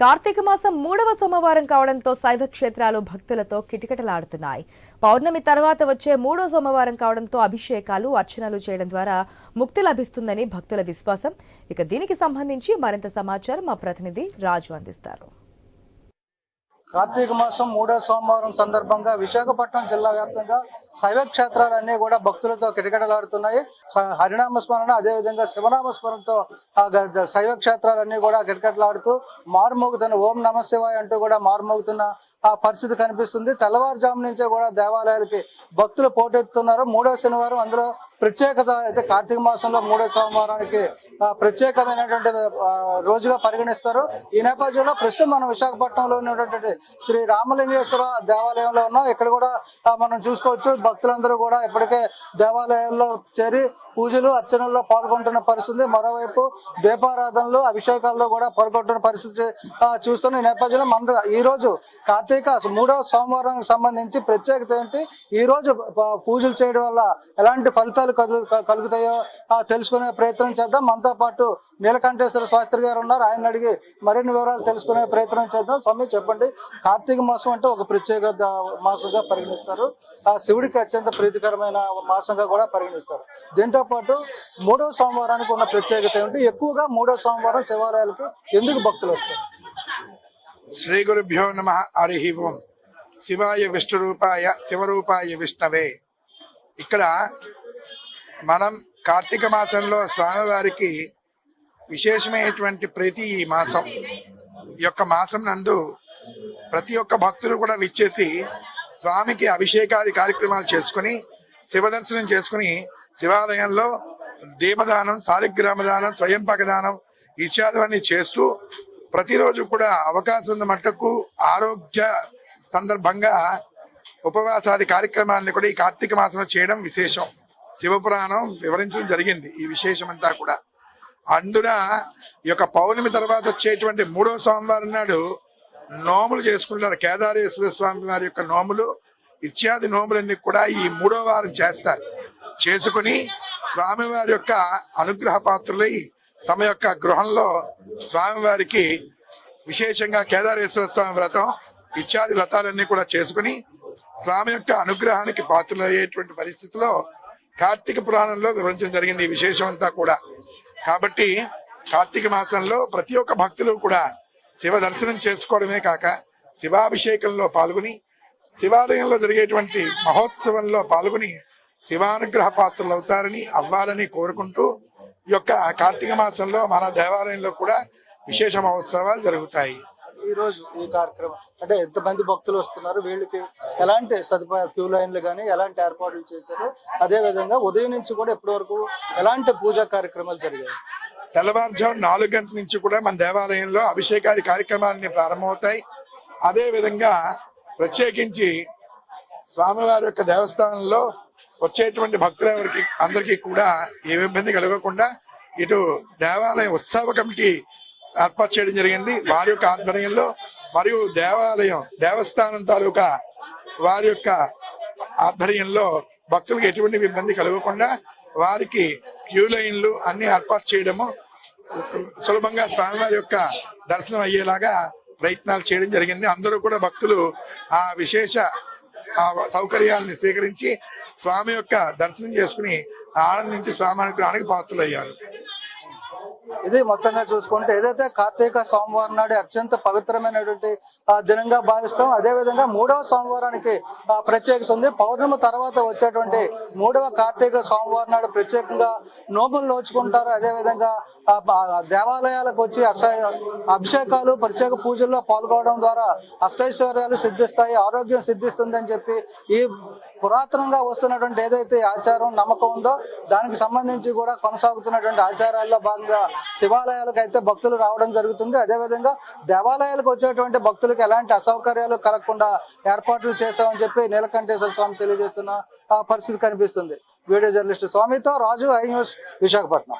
కార్తీక మాసం మూడవ సోమవారం కావడంతో శైవ క్షేత్రాలు భక్తులతో కిటకిటలాడుతున్నాయి. పౌర్ణమి తర్వాత వచ్చే మూడో సోమవారం కావడంతో అభిషేకాలు అర్చనలు చేయడం ద్వారా ముక్తి లభిస్తుందని భక్తుల విశ్వాసం. ఇక దీనికి సంబంధించి మరింత సమాచారం మా ప్రతినిధి రాజు అందిస్తారు. కార్తీక మాసం మూడో సోమవారం సందర్భంగా విశాఖపట్నం జిల్లా వ్యాప్తంగా శైవ క్షేత్రాలన్నీ కూడా భక్తులతో కిటకిటలాడుతున్నాయి. హరినామ స్మరణ అదేవిధంగా శివనామ స్మరణతో శైవ క్షేత్రాలన్నీ కూడా కిటకిటలాడుతూ మారుమోగుతున్న ఓం నమ శివాయ అంటూ కూడా మారుమోగుతున్న ఆ పరిస్థితి కనిపిస్తుంది. తెల్లవారుజాము నుంచే కూడా దేవాలయాలకి భక్తులు పోటెత్తుతున్నారు. మూడో శనివారం అందులో ప్రత్యేకత అయితే కార్తీక మాసంలో మూడో సోమవారానికి ప్రత్యేకమైనటువంటి రోజుగా పరిగణిస్తారు. ఈ నేపథ్యంలో ప్రస్తుతం మనం విశాఖపట్నంలో ఉన్నటువంటి శ్రీ రామలింగేశ్వర దేవాలయంలో ఉన్నాం. ఇక్కడ కూడా మనం చూసుకోవచ్చు భక్తులందరూ కూడా ఇప్పటికే దేవాలయంలో చేరి పూజలు అర్చనల్లో పాల్గొంటున్న పరిస్థితి మరోవైపు దీపారాధనలు అభిషేకాల్లో కూడా పాల్గొంటున్న పరిస్థితి చూస్తున్న నేపథ్యంలో మన ఈ రోజు కార్తీక మూడవ సోమవారానికి సంబంధించి ప్రత్యేకత ఏంటి? ఈ రోజు పూజలు చేయడం వల్ల ఎలాంటి ఫలితాలు కలు- కలుగుతాయో తెలుసుకునే ప్రయత్నం చేద్దాం. మనతో పాటు నీలకంఠేశ్వర శాస్త్రి గారు ఉన్నారు. ఆయన అడిగి మరిన్ని వివరాలు తెలుసుకునే ప్రయత్నం చేద్దాం. స్వామి చెప్పండి. కార్తీక మాసం అంటే ఒక ప్రత్యేక మాసంగా పరిగణిస్తారు. ఆ శివుడికి అత్యంత ప్రీతికరమైన మాసంగా కూడా పరిగణిస్తారు. దీంతో పాటు మూడవ సోమవారానికి ఉన్న ప్రత్యేకత ఏమిటి? ఎక్కువగా మూడవ సోమవారం శివాలయాలకు ఎందుకు భక్తులు వస్తారు? శ్రీ గురుభ్యో నమ హరి ఓం. శివాయ విష్ణురూపాయ శివరూపాయ విష్ణవే. ఇక్కడ మనం కార్తీక మాసంలో స్వామివారికి విశేషమైనటువంటి ప్రతి ఈ మాసం. ఈ యొక్క మాసం నందు ప్రతి ఒక్క భక్తులు కూడా విచ్చేసి స్వామికి అభిషేకాది కార్యక్రమాలు చేసుకుని శివ దర్శనం చేసుకుని శివాలయంలో దీపదానం సాలిగ్రామ దానం స్వయం పగదానం ఇత్యాదివన్నీ చేస్తూ ప్రతిరోజు కూడా అవకాశం ఉన్న మట్టుకు ఆరోగ్య సందర్భంగా ఉపవాసాది కార్యక్రమాన్ని కూడా ఈ కార్తీక మాసంలో చేయడం విశేషం. శివపురాణం వివరించడం జరిగింది ఈ విశేషం అంతా కూడా. అందున ఈ యొక్క పౌర్ణమి తర్వాత వచ్చేటువంటి మూడో సోమవారం నాడు నోములు చేసుకుంటారు కేదారేశ్వర స్వామి వారి యొక్క నోములు ఇత్యాది నోములన్నీ కూడా ఈ మూడో వారం చేస్తారు. చేసుకుని స్వామివారి యొక్క అనుగ్రహ పాత్రులై తమ యొక్క గృహంలో స్వామివారికి విశేషంగా కేదారేశ్వర స్వామి వ్రతం ఇత్యాది వ్రతాలన్నీ కూడా చేసుకుని స్వామి యొక్క అనుగ్రహానికి పాత్రలయ్యేటువంటి పరిస్థితిలో కార్తీక పురాణంలో వివరించడం జరిగింది ఈ విశేషం అంతా కూడా. కాబట్టి కార్తీక మాసంలో ప్రతి ఒక్క భక్తులు కూడా శివ దర్శనం చేసుకోవడమే కాక శివాభిషేకంలో పాల్గొని శివాలయంలో జరిగేటువంటి మహోత్సవంలో పాల్గొని శివానుగ్రహ పాత్రలు అవుతారని అవ్వాలని కోరుకుంటూ ఈ యొక్క కార్తీక మాసంలో మన దేవాలయంలో కూడా విశేష మహోత్సవాలు జరుగుతాయి. ఈ రోజు ఈ కార్యక్రమం అంటే ఎంతమంది భక్తులు వస్తున్నారు? వీళ్ళకి ఎలాంటి సదుపాయాలు క్యూ లైన్లు కానీ ఎలాంటి ఏర్పాట్లు చేశారు? అదే విధంగా ఉదయం నుంచి కూడా ఇప్పటి వరకు ఎలాంటి పూజా కార్యక్రమాలు జరిగాయి? తెల్లవారుజాము నాలుగు గంటల నుంచి కూడా మన దేవాలయంలో అభిషేకాది కార్యక్రమాలన్నీ ప్రారంభమవుతాయి. అదేవిధంగా ప్రత్యేకించి స్వామివారి యొక్క దేవస్థానంలో వచ్చేటువంటి భక్తులెవరికి అందరికీ కూడా ఏ ఇబ్బంది కలగకుండా ఇటు దేవాలయం ఉత్సవ కమిటీ ఏర్పాటు చేయడం జరిగింది. వారి యొక్క ఆధ్వర్యంలో మరియు దేవాలయం దేవస్థానం తాలూకా వారి యొక్క ఆధ్వర్యంలో భక్తులకు ఎటువంటి ఇబ్బంది కలగకుండా వారికి క్యూ లైన్లు అన్ని ఏర్పాటు చేయడము సులభంగా స్వామివారి యొక్క దర్శనం అయ్యేలాగా ప్రయత్నాలు చేయడం జరిగింది. అందరూ కూడా భక్తులు ఆ విశేష ఆ సౌకర్యాలను స్వీకరించి స్వామి యొక్క దర్శనం చేసుకుని ఆనందించి స్వామి అనుగ్రహానికి పాత్రలయ్యారు. ఇది మొత్తంగా చూసుకుంటే ఏదైతే కార్తీక సోమవారం నాడు అత్యంత పవిత్రమైనటువంటి ఆ దినంగా భావిస్తాం అదే విధంగా మూడవ సోమవారానికి ఆ ప్రత్యేకత ఉంది పౌర్ణమి తర్వాత వచ్చేటువంటి మూడవ కార్తీక సోమవారం నాడు ప్రత్యేకంగా నోములు నోచుకుంటారు. అదే విధంగా దేవాలయాలకు వచ్చి అభిషేకాలు ప్రత్యేక పూజల్లో పాల్గొనడం ద్వారా అష్టైశ్వర్యాలు సిద్ధిస్తాయి ఆరోగ్యం సిద్ధిస్తుంది అని చెప్పి ఈ పురాతనంగా వస్తున్నటువంటి ఏదైతే ఆచారం నమ్మకం ఉందో దానికి సంబంధించి కూడా కొనసాగుతున్నటువంటి ఆచారాల్లో భాగంగా శివాలయాలకు అయితే భక్తులు రావడం జరుగుతుంది. అదేవిధంగా దేవాలయాలకు వచ్చేటువంటి భక్తులకు ఎలాంటి అసౌకర్యాలు కలగకుండా ఏర్పాట్లు చేశామని చెప్పి నీలకంఠేశ్వర స్వామి తెలియజేస్తున్న ఆ పరిస్థితి కనిపిస్తుంది. వీడియో జర్నలిస్ట్ స్వామితో రాజు ఐ న్యూస్ విశాఖపట్నం.